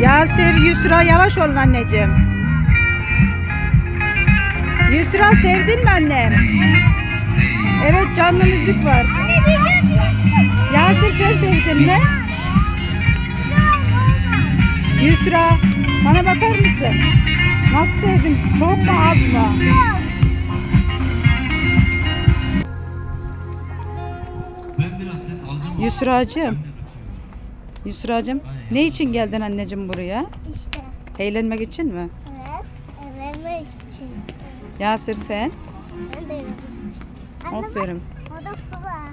Yasir, Yusra yavaş olun anneciğim. Yusra sevdin mi annem? Evet canlı müzik var. Yasir sen sevdin mi? Yusra bana bakar mısın? Nasıl sevdin? Çok mu az mı? Yusracığım. Yusracığım ne için geldin anneciğim buraya? İşte. Eğlenmek için mi? Evet. Evlenmek için. Yasir sen? Ben de evlenmek için. Aferin. Orada su var.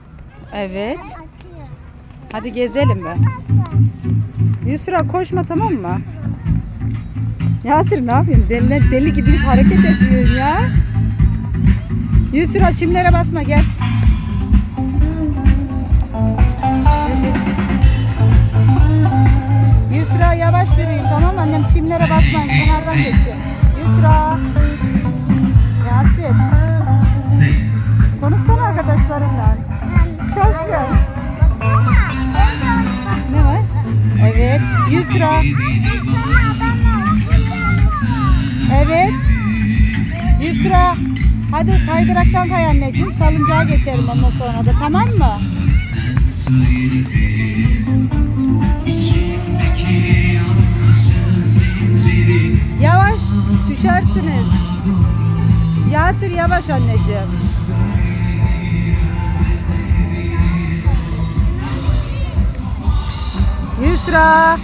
Evet. Hadi gezelim be. Yusra koşma tamam mı? Yasir ne yapıyorsun? Deli, deli gibi hareket ediyorsun ya. Yusra çimlere basma gel. Yusra yavaş yürüyün tamam mı? Annem çimlere basmayın kenardan geçin. Yusra. Yasir. Konuşsana arkadaşlarından. Şaşkın. Ne var? Evet. Yusra. Evet. Yusra. Hadi kaydıraktan kay anneciğim. Salıncağa geçerim ondan sonra da tamam mı? Düşersiniz. Yasir yavaş anneciğim. Yusra.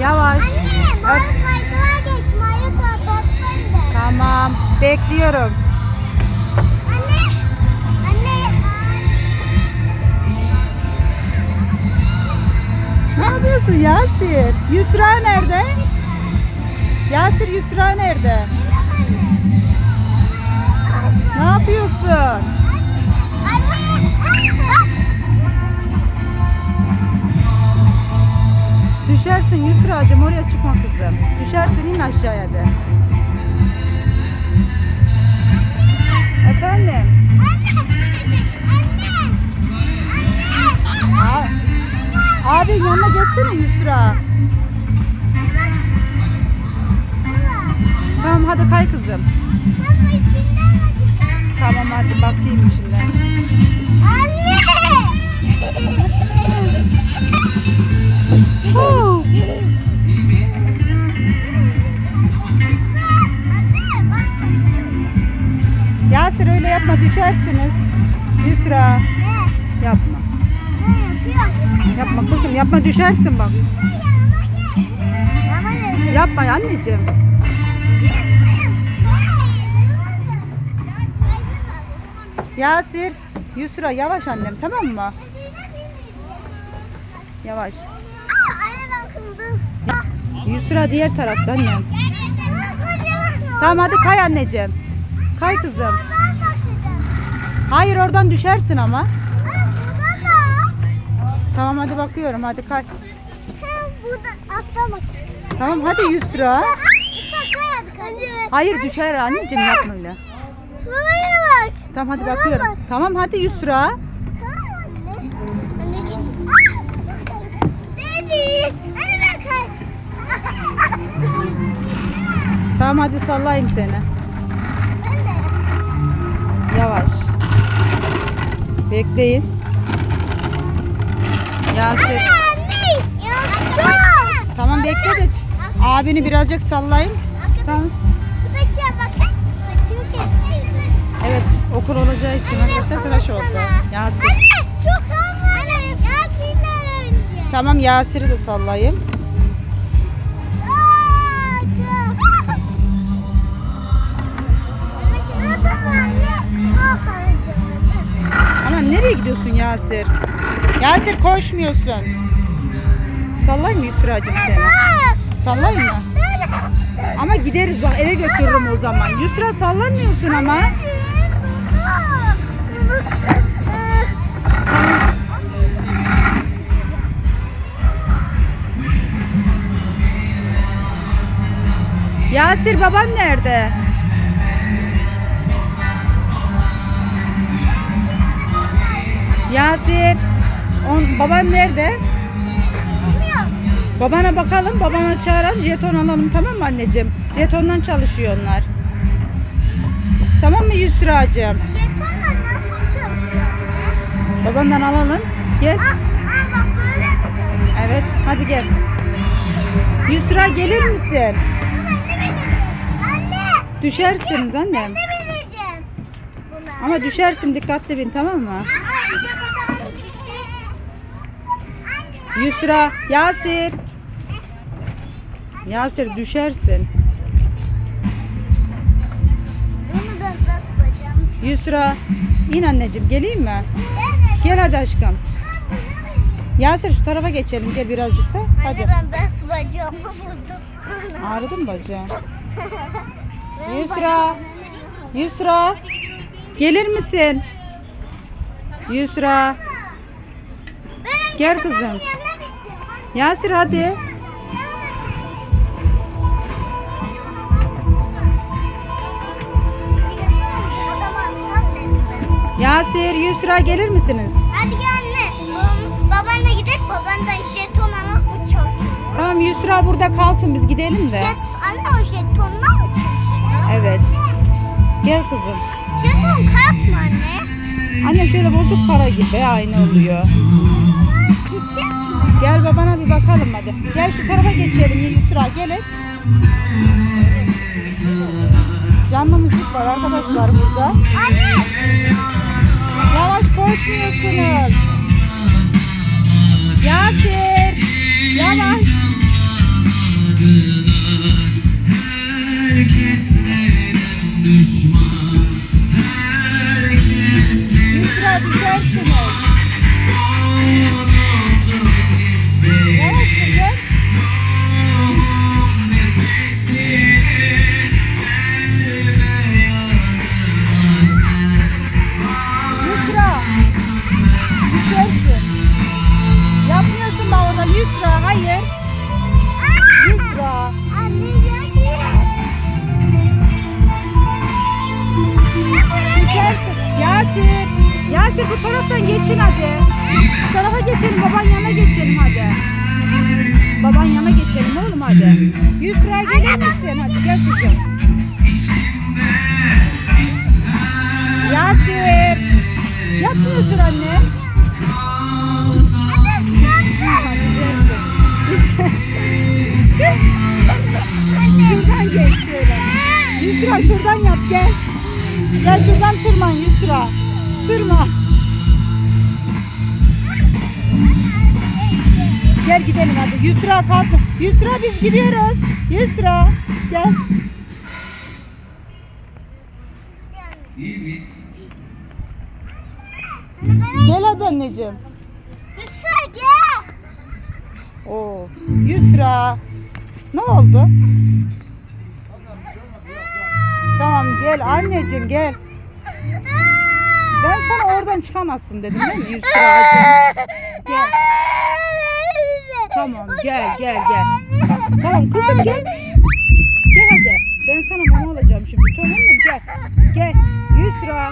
Yavaş. Anne bana kaydıra geç. Mayı kapattın da. Tamam. Bekliyorum. Ne yapıyorsun Yasir? Yusra nerede? Yasir Yusra nerede? Ne yapıyorsun? Düşersin Yusra'cığım oraya çıkma kızım. Düşersin in aşağıya de. Efendim? abi yanına geçsene Yusra. Tamam hadi kay kızım. Tamam hadi bakayım içinden. Huu. Yasir öyle yapma düşersiniz. Yusra yapma. Yapma kızım yapma düşersin bak. Yapma anneciğim. Yasir, Yusra yavaş annem tamam mı? Yavaş. Yusra diğer tarafta annem. Tamam hadi kay anneciğim. Kay kızım. Hayır oradan düşersin ama. Tamam hadi bakıyorum hadi kay. Burada atlamak. Tamam hadi Yusra. Hayır düşer anneciğim yapma öyle. Buraya bak. Tamam hadi bakıyorum. Tamam hadi Yusra. Tamam anne. Anneciğim. Dedi. Hadi. Tamam hadi sallayayım seni. Ben de. Yavaş. Bekleyin. Yasir. Anne. Tamam bekle de abini birazcık sallayayım. Tamam. Arkadaşlar bakın. Saçımı kestirdim. Evet okul olacağı için arkadaşlar tıraş oldu. Yasir. Anne çok. Anne önce. Tamam Yasir'i de sallayayım. Anne. Ama nereye gidiyorsun Yasir? Yasir koşmuyorsun. Sallayayım mı Yusra'cığım seni? Sallayayım mı? Ama gideriz bak eve götürürüm o zaman. Yusra sallanmıyorsun ama. Yasir baban nerede? Yasir. Baban nerede? Babana bakalım. Babana çağıralım. Jeton alalım tamam mı anneciğim? Jetondan çalışıyor onlar. Tamam mı Yusra'cığım? Jetonla nasıl çalışıyor anne? Babandan alalım. Gel. Bak böyle mi çalışıyor? Evet hadi gel. Yusra gelir misin? Anne. Düşersiniz annem. Ben de bineceğim. Buna. Ama düşersin dikkatli bin tamam mı? Anne. Yusra, Yasir. Yasir düşersin. Yusra, in anneciğim geleyim mi? Gel hadi aşkım. Yasir şu tarafa geçelim gel birazcık da. Hadi. Anne ben basmayacağım. Vurdum. Ağrıdı mı bacağın? Yusra. Yusra. Gelir misin? Yusra. Gel kızım. Yasir hadi. Yasir, Yusra gelir misiniz? Hadi gel anne. Babam, babanla gidelim. Babandan jeton mı çalışıyor? Tamam Yusra burada kalsın biz gidelim de. Jet, anne o jetonla mı çalışıyor? Evet. Gel kızım. Jeton kart mı anne? Anne şöyle bozuk para gibi aynı oluyor. Gel babana bir bakalım hadi. Gel şu tarafa geçelim Yusra gelin. Canlı müzik var arkadaşlar burada. Anne. Yasir. Yasir bu taraftan geçin hadi. Şu tarafa geçelim. Baban yana geçelim hadi. Baban yana geçelim oğlum hadi. Yusra gelir misin? Hadi gel kızım. Yasir. Yapmıyorsun anne. Kız. Şuradan geç şöyle. Yusra şuradan yap gel. Gel şuradan tırman Yusra. Tırman. Gel gidelim hadi. Yusra kalsın. Yusra biz gidiyoruz. Yusra gel. İyi miyiz? Gel hadi anneciğim. Yusuf gel. Of. Yusra. Ne oldu? Tamam gel anneciğim gel. Oradan çıkamazsın dedim değil mi Yusra'cığım? Gel. Tamam gel gel gel. Tamam kızım gel. Gel hadi. Ben sana mama alacağım şimdi. Tamam mı? Gel. Gel. Yusra.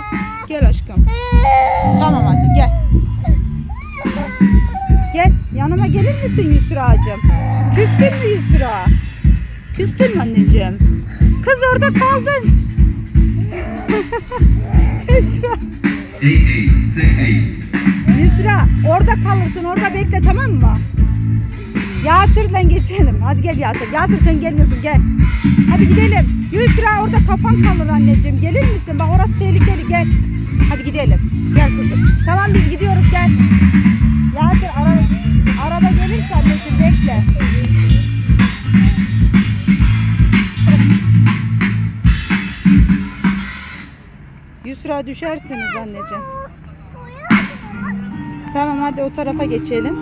Gel aşkım. Tamam hadi gel. Gel. Yanıma gelir misin Yusra'cığım? Küstün mü Yusra? Küstün mü anneciğim? Kız orada kaldın. Yusra. Yusra orada kalırsın orada bekle tamam mı? Yasir'le geçelim. Hadi gel Yasir. Yasir sen gelmiyorsun gel. Hadi gidelim. Yusra orada kafan kalır anneciğim. Gelir misin? Bak orası tehlikeli gel. Hadi gidelim. Gel kızım. Tamam biz gidiyoruz gel. Yasir araba, araba gelirse anneciğim bekle. Yusra düşersiniz anneciğim. Tamam hadi o tarafa geçelim.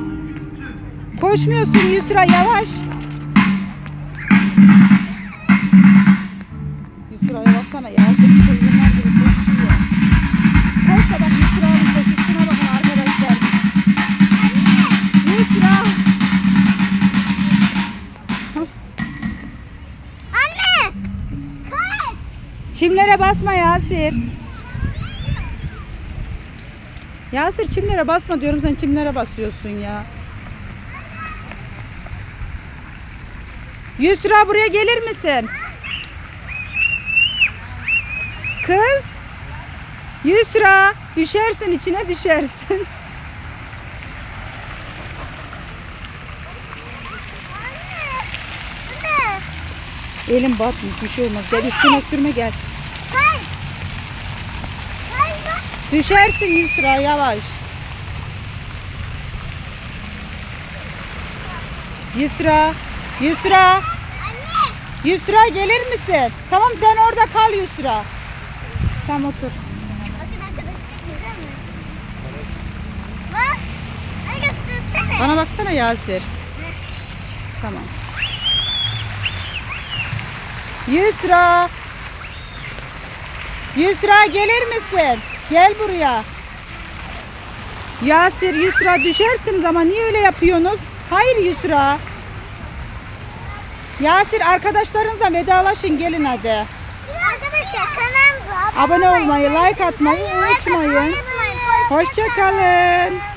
Koşmuyorsun Yusra yavaş. Yusra yavaşsana ya. Seni çılgınlar gibi koşuyor. Koş da bak Yusra'nın koşuşuna bakın arkadaşlar. Yusra. Anne. Çimlere basma Yasir. Yasir çimlere basma diyorum sen çimlere basıyorsun ya. Yusra buraya gelir misin? Kız. Yusra düşersin içine düşersin. Anne. Elim batmış bir şey olmaz. Gel üstüne sürme gel. Kay. Kayma. Düşersin Yusra yavaş. Yusra. Yusra. Anne. Yusra gelir misin? Tamam sen orada kal Yusra. Tamam otur. Bakın arkadaşlar güzel mi? Bak. Hadi göstersene. Bana baksana Yasir. Tamam. Yusra. Yusra gelir misin? Gel buraya. Yasir, Yusra düşersiniz ama niye öyle yapıyorsunuz? Hayır Yusra. Yasir arkadaşlarınızla vedalaşın gelin hadi. Arkadaşlar kanalımıza Abone olmayı, like atmayı unutmayın. Hoşçakalın.